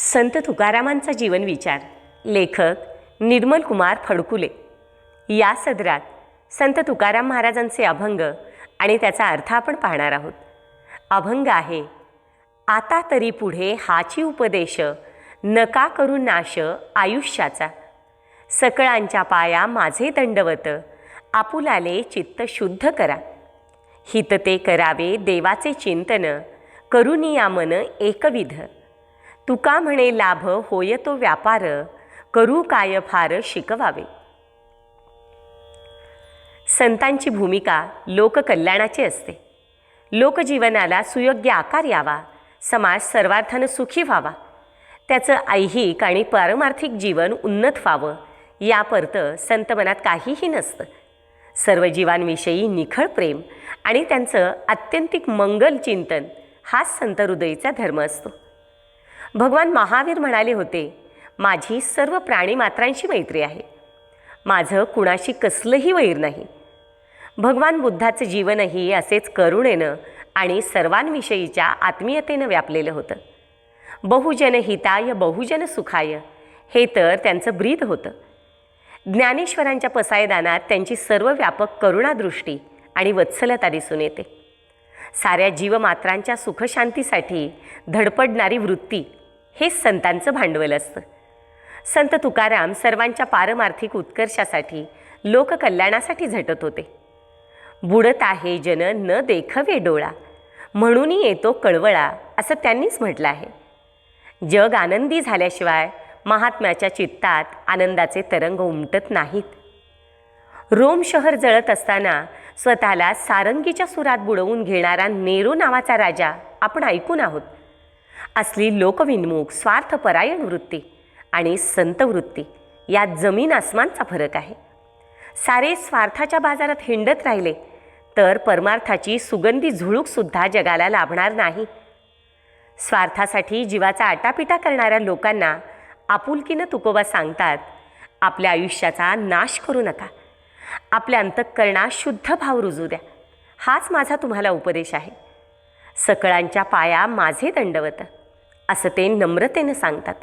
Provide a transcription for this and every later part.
संत तुकारामांचा जीवन विचार. लेखक निर्मल कुमार फडकुले. या सदरात संत तुकाराम महाराजांचे अभंग आणि त्याचा अर्थ आपण पाहणार आहोत. अभंग आहे आता तरी पुढे हाची उपदेश नका करू नाश आयुष्याचा. सकळांच्या पाया माझे दंडवत आपुलाले चित्त शुद्ध करा. हित ते करावे देवाचे चिंतन करुनी या मन एकविध. तुका म्हणे लाभ होय तो व्यापार करू काय फार शिकवावे. संतांची भूमिका लोककल्याणाची असते. लोकजीवनाला सुयोग्य आकार यावा समाज सर्वार्थानं सुखी व्हावा त्याचं ऐहिक आणि पारमार्थिक जीवन उन्नत व्हावं यापरतं संत मनात काहीही नसतं. सर्व जीवांविषयी निखळ प्रेम आणि त्यांचं आत्यंतिक मंगल चिंतन हाच संत हृदयीचा धर्म असतो. भगवान महावीर म्हणाले होते माझी सर्व प्राणीमात्रांशी मैत्री आहे. माझं कुणाशी कसलंही वैर नाही. भगवान बुद्धाचं जीवनही असेच करुणेनं आणि सर्वांविषयीच्या आत्मीयतेनं व्यापलेलं होतं. बहुजन हिताय बहुजन सुखाय हे तर त्यांचं ब्रीद होतं. ज्ञानेश्वरांच्या पसायदानात त्यांची सर्व व्यापक करुणादृष्टी आणि वत्सलता दिसून येते. साऱ्या जीवमात्रांच्या सुखशांतीसाठी धडपडणारी वृत्ती हेच संतांचं भांडवल असतं. संत तुकाराम सर्वांच्या पारमार्थिक उत्कर्षासाठी लोककल्याणासाठी झटत होते. बुडत आहे जन न देखवे डोळा म्हणून येतो कळवळा असं त्यांनीच म्हटलं आहे. जग आनंदी झाल्याशिवाय महात्म्याच्या चित्तात आनंदाचे तरंग उमटत नाहीत. रोम शहर जळत असताना स्वतःला सारंगीच्या सुरात बुडवून घेणारा नेरू नावाचा राजा आपण ऐकून आहोत. असली लोकविन्मुख स्वार्थपरायण वृत्ती आणि संत वृत्ती यात जमीन आसमानचा फरक आहे. सारे स्वार्थाच्या बाजारात हिंडत राहिले तर परमार्थाची सुगंधी झुळूकसुद्धा जगाला लाभणार नाही. स्वार्थासाठी जीवाचा आटापिटा करणाऱ्या लोकांना आपुलकीनं तुकोबा सांगतात आपल्या आयुष्याचा नाश करू नका. आपल्या अंतःकरणात शुद्ध भाव रुजू द्या. हाच माझा तुम्हाला उपदेश आहे. सकळांच्या पाया माझे दंडवत असं ते नम्रतेनं सांगतात.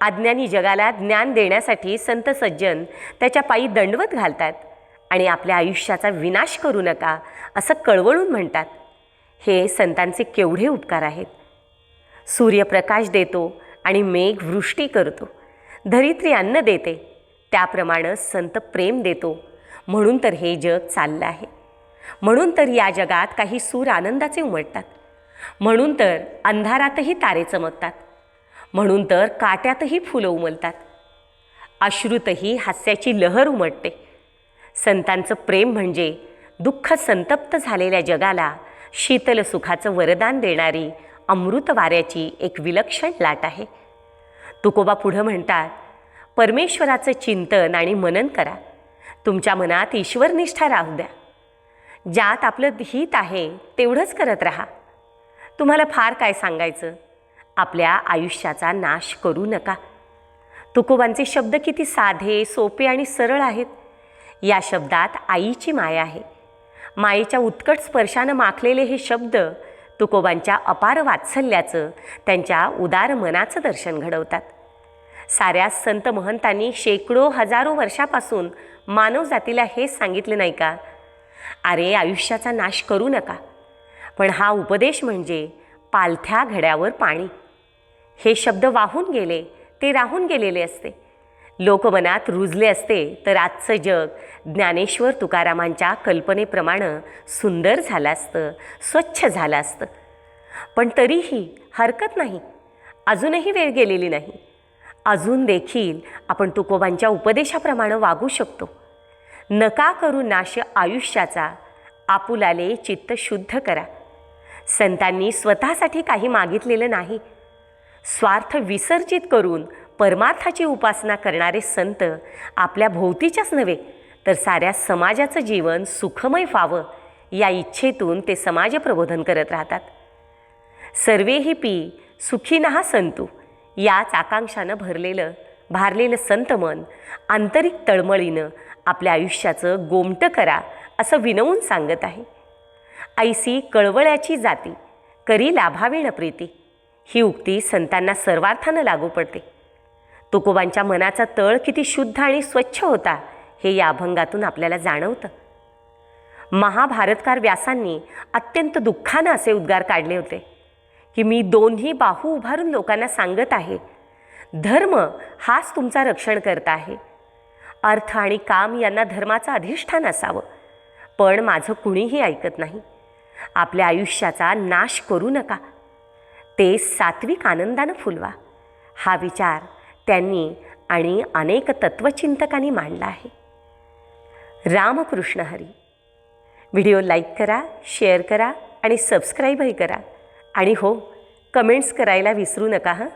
अज्ञानी जगाला ज्ञान देण्यासाठी संत सज्जन त्याच्या पायी दंडवत घालतात आणि आपल्या आयुष्याचा विनाश करू नका असं कळवळून म्हणतात. हे संतांचे केवढे उपकार आहेत. सूर्यप्रकाश देतो आणि मेघ वृष्टी करतो. धरित्री अन्न देते. त्याप्रमाणे संत प्रेम देतो. म्हणून तर हे जग चाललं आहे. म्हणून तर या जगात काही सूर आनंदाचे उमटतात. म्हणून तर अंधारातही तारे चमकतात. म्हणून तर काट्यातही फुलं उमलतात. अश्रुतही हास्याची लहर उमटते. संतांचं प्रेम म्हणजे दुःख संतप्त झालेल्या जगाला शीतल सुखाचं वरदान देणारी अमृत वाऱ्याची एक विलक्षण लाट आहे. तुकोबा पुढं म्हणतात परमेश्वराचं चिंतन आणि मनन करा. तुमच्या मनात ईश्वरनिष्ठा राहू द्या. ज्यात आपलं हित आहे तेवढंच करत राहा. तुम्हाला फार काय सांगायचं? आपल्या आयुष्याचा नाश करू नका. तुकोबांचे शब्द किती साधे सोपे आणि सरळ आहेत. या शब्दात आईची माया आहे. मायेच्या उत्कट स्पर्शानं माखलेले हे शब्द तुकोबांच्या अपार वात्सल्याचं त्यांच्या उदार मनाचं दर्शन घडवतात. साऱ्या संत महंतांनी शेकडो हजारो वर्षापासून मानवजातीला हेच सांगितले नाही का? अरे आयुष्याचा नाश करू नका. पण हा उपदेश म्हणजे पालथ्या घड्यावर पाणी. हे शब्द वाहून गेले ते राहून गेलेले असते. लोकमनात रुजले असते तर आजचं जग ज्ञानेश्वर तुकारामांच्या कल्पनेप्रमाणे सुंदर झालं असतं स्वच्छ झालं असतं. पण तरीही हरकत नाही. अजूनही वेळ गेलेली नाही. अजून देखील आपण तुकोबांच्या उपदेशाप्रमाणे वागू शकतो. नका करू नाश आयुष्याचा. आपुलाले चित्त शुद्ध करा. संतांनी स्वतःसाठी काही मागितलेलं नाही. स्वार्थ विसर्जित करून परमार्थाची उपासना करणारे संत आपल्या भोवतीच्याच नव्हे तर साऱ्या समाजाचं जीवन सुखमय व्हावं या इच्छेतून ते समाज प्रबोधन करत राहतात. सर्वेही पी सुखीनहा संतू याच आकांक्षानं भरलेलं भारलेलं संत मन आंतरिक तळमळीनं आपल्या आयुष्याचं गोमटं करा असं विनवून सांगत आहे. ऐसी कळवळ्याची जाती करी लाभावीण प्रीती. ही उक्ती संतांना सर्वार्थानं लागू पडते. तुकोबांच्या मनाचा तळ किती शुद्ध आणि स्वच्छ होता हे या अभंगातून आपल्याला जाणवतं. महाभारतकार व्यासांनी अत्यंत दुःखानं असे उद्गार काढले होते की मी दोन्ही बाहू उभारून लोकांना सांगत आहे धर्म हाच तुमचा रक्षण करता आहे. अर्थ आणि काम यांना धर्माचं अधिष्ठान असावं. पण माझं कुणीही ऐकत नाही. आपल्या आयुष्याचा नाश करू नका. ते सात्विक आनंदानं फुलवा. हा विचार त्यांनी आणि अनेक तत्वचिंतकांनी मांडला आहे. रामकृष्ण हरी. व्हिडिओ लाईक करा शेअर करा आणि सबस्क्राईबही करा. आणि हो कमेंट्स करायला विसरू नका हां?